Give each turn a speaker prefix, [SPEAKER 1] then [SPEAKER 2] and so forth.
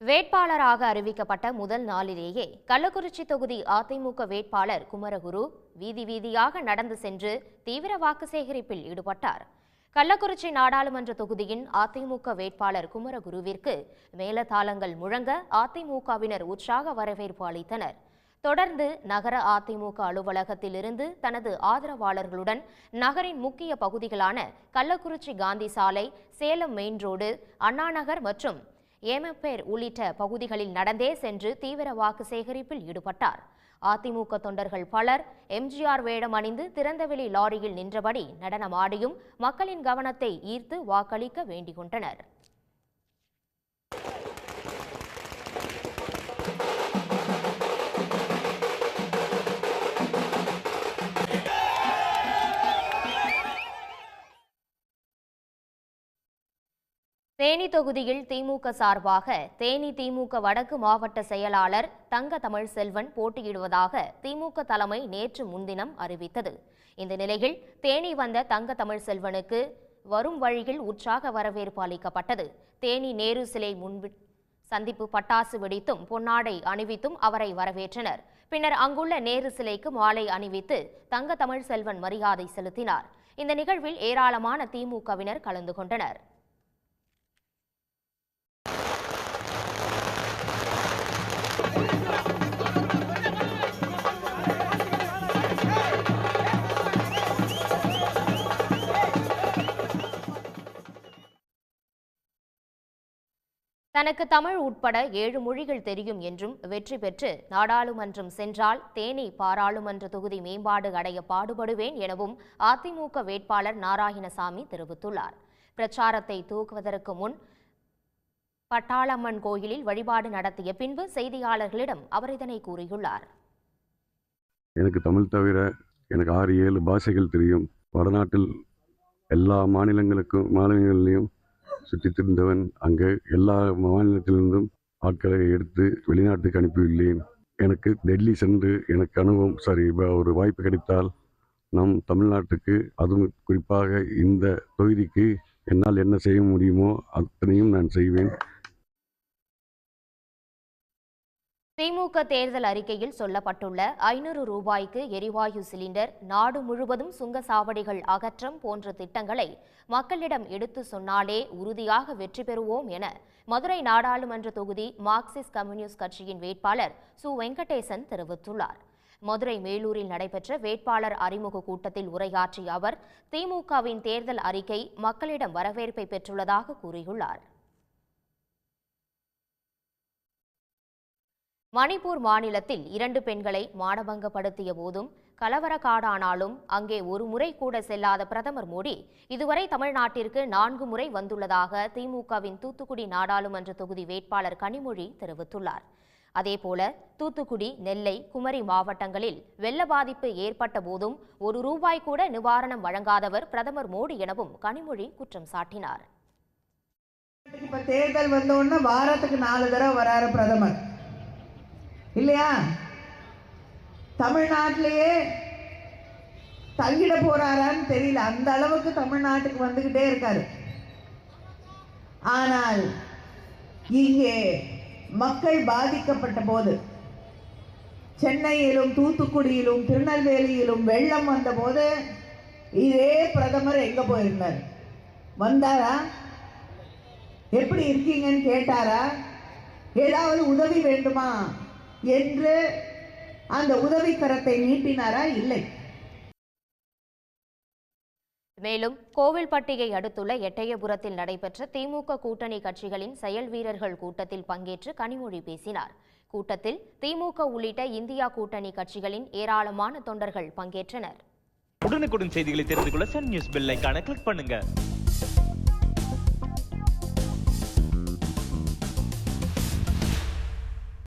[SPEAKER 1] வேட்பாளராக அறிவிக்கப்பட்ட முதல் நாளிலேயே கள்ளக்குறிச்சி தொகுதி அதிமுக வேட்பாளர் குமரகுரு வீதி வீதியாக நடந்து சென்று தீவிர வாக்கு சேகரிப்பில் ஈடுபட்டார். கள்ளக்குறிச்சி நாடாளுமன்ற தொகுதியின் அதிமுக வேட்பாளர் குமரகுருவிற்கு மேலதாளங்கள் முழங்க அதிமுகவினர் உற்சாக வரவேற்பு அளித்தனர். தொடர்ந்து நகர அதிமுக அலுவலகத்திலிருந்து தனது ஆதரவாளர்களுடன் நகரின் முக்கிய பகுதிகளான கள்ளக்குறிச்சி காந்தி சாலை சேலம் மெயின் ரோடு அண்ணாநகர் மற்றும் ஏமப்பேர் உள்ளிட்ட பகுதிகளில் நடந்தே சென்று தீவிர வாக்கு சேகரிப்பில் ஈடுபட்டார். அதிமுக தொண்டர்கள் பலர் எம்ஜிஆர் வேடம் அணிந்து திறந்தவெளி லாரியில் நின்றபடி நடனமாடியும் மக்களின் கவனத்தை ஈர்த்து வாக்களிக்க வேண்டிக் கொண்டனர். தேனி தொகுதியில் திமுக சார்பாக தேனி திமுக வடக்கு மாவட்ட செயலாளர் தங்க தமிழ் செல்வன் போட்டியிடுவதாக திமுக தலைமை நேற்று முன்தினம் அறிவித்தது. இந்த நிலையில் தேனி வந்த தங்க தமிழ் செல்வனுக்கு வரும் வழியில் உற்சாக வரவேற்பு அளிக்கப்பட்டது. தேனி நேரு சிலை முன்பு சந்திப்பு பட்டாசு வெடித்தும் பொன்னாடை அணிவித்தும் அவரை வரவேற்றனர். பின்னர் அங்குள்ள நேரு சிலைக்கு மாலை அணிவித்து தங்க தமிழ் செல்வன் மரியாதை செலுத்தினார். இந்த நிகழ்வில் ஏராளமான திமுகவினர் கலந்து கொண்டனர். தனக்கு தமிழ் உட்பட ஏழு மொழிகள் தெரியும் என்றும் வெற்றி பெற்று நாடாளுமன்றம் சென்றால் தேனி பாராளுமன்ற தொகுதி மேம்பாடு அடைய பாடுபடுவேன் எனவும் அதிமுக வேட்பாளர் நாராயணசாமி தெரிவித்துள்ளார். பிரச்சாரத்தை தூக்குவதற்கு முன் பட்டாளம்மன் கோயிலில் வழிபாடு நடத்திய பின்பு செய்தியாளர்களிடம் அவர் இதனை கூறியுள்ளார்.
[SPEAKER 2] எனக்கு தமிழ் தவிர எனக்கு ஆறு ஏழு பாஷைகள் தெரியும். வடநாட்டில் எல்லா மாநிலங்களுக்கும் மாநிலங்களிலையும் சுற்றித் திரிந்தவன் அங்கே எல்லா மாநிலத்திலிருந்தும் ஆட்களை எடுத்து வெளிநாட்டுக்கு அனுப்பியுள்ளேன். எனக்கு டெல்லி சென்று எனக்கு அனுபவம் சாரி ஒரு வாய்ப்பு கிடைத்தால் நம் தமிழ்நாட்டுக்கு அதுவும் குறிப்பாக இந்த தொகுதிக்கு என்னால் என்ன செய்ய முடியுமோ அத்தனையும் நான் செய்வேன்.
[SPEAKER 1] திமுக தேர்தல் அறிக்கையில் சொல்லப்பட்டுள்ள ஐநூறு ரூபாய்க்கு எரிவாயு சிலிண்டர் நாடு முழுவதும் சுங்கசாவடிகள் அகற்றம் போன்ற திட்டங்களை மக்களிடம் எடுத்து சொன்னாலே உறுதியாக வெற்றி பெறுவோம் என மதுரை நாடாளுமன்ற தொகுதி மார்க்சிஸ்ட் கம்யூனிஸ்ட் கட்சியின் வேட்பாளர் சு. வெங்கடேசன் தெரிவித்துள்ளார். மதுரை மேலூரில் நடைபெற்ற வேட்பாளர் அறிமுக கூட்டத்தில் உரையாற்றிய அவர் திமுகவின் தேர்தல் அறிக்கை மக்களிடம் வரவேற்பை பெற்றுள்ளதாக கூறியுள்ளார். மணிப்பூர் மாநிலத்தில் இரண்டு பெண்களை மானபங்கப்படுத்திய போதும் கலவர காடானாலும் அங்கே ஒரு முறை கூட செல்லாத பிரதமர் மோடி இதுவரை தமிழ்நாட்டிற்கு நான்கு முறை வந்துள்ளதாக திமுகவின் தூத்துக்குடி நாடாளுமன்ற தொகுதி வேட்பாளர் கனிமொழி தெரிவித்துள்ளார். அதேபோல தூத்துக்குடி நெல்லை குமரி மாவட்டங்களில் வெள்ள பாதிப்பு ஏற்பட்ட போதும் ஒரு ரூபாய் கூட நிவாரணம் வழங்காதவர் பிரதமர் மோடி எனவும் கனிமொழி குற்றம் சாட்டினார்.
[SPEAKER 3] இப்ப தேர்தல் வந்தோடனே வாரத்துக்கு நாலு தடவை வராரு பிரதமர். இல்லையா? தமிழ்நாட்டிலேயே தங்கிட போறாரான்னு தெரியல. அந்த அளவுக்கு தமிழ்நாட்டுக்கு வந்துகிட்டே இருக்காரு. ஆனால் இங்கே மக்கள் பாதிக்கப்பட்ட போது சென்னையிலும் தூத்துக்குடியிலும் திருநெல்வேலியிலும் வெள்ளம் வந்தபோது இதே பிரதமர் எங்க போயிருந்தார்? வந்தாரா? எப்படி இருக்கீங்கன்னு கேட்டாரா? ஏதாவது உதவி வேண்டுமா? என்று அந்த உதவி கரத்தை நீட்டினாரா? இல்லை.
[SPEAKER 1] மேலும் கோவில்பட்டியை அடுத்துள்ள எட்டயபுரத்தில் நடைபெற்ற திமுக கூட்டணி கட்சிகளின் செயல் வீரர்கள் கூட்டத்தில் பங்கேற்று கனிமொழி பேசினார். கூட்டத்தில் திமுக உள்ளிட்ட இந்தியா கூட்டணி கட்சிகளின் ஏராளமான தொண்டர்கள் பங்கேற்றனர்.
[SPEAKER 4] உடனுக்குடன் செய்திகளை தெரிந்து கொள்ள சன் நியூஸ் பெல் ஐகானை கிளிக் பண்ணுங்க.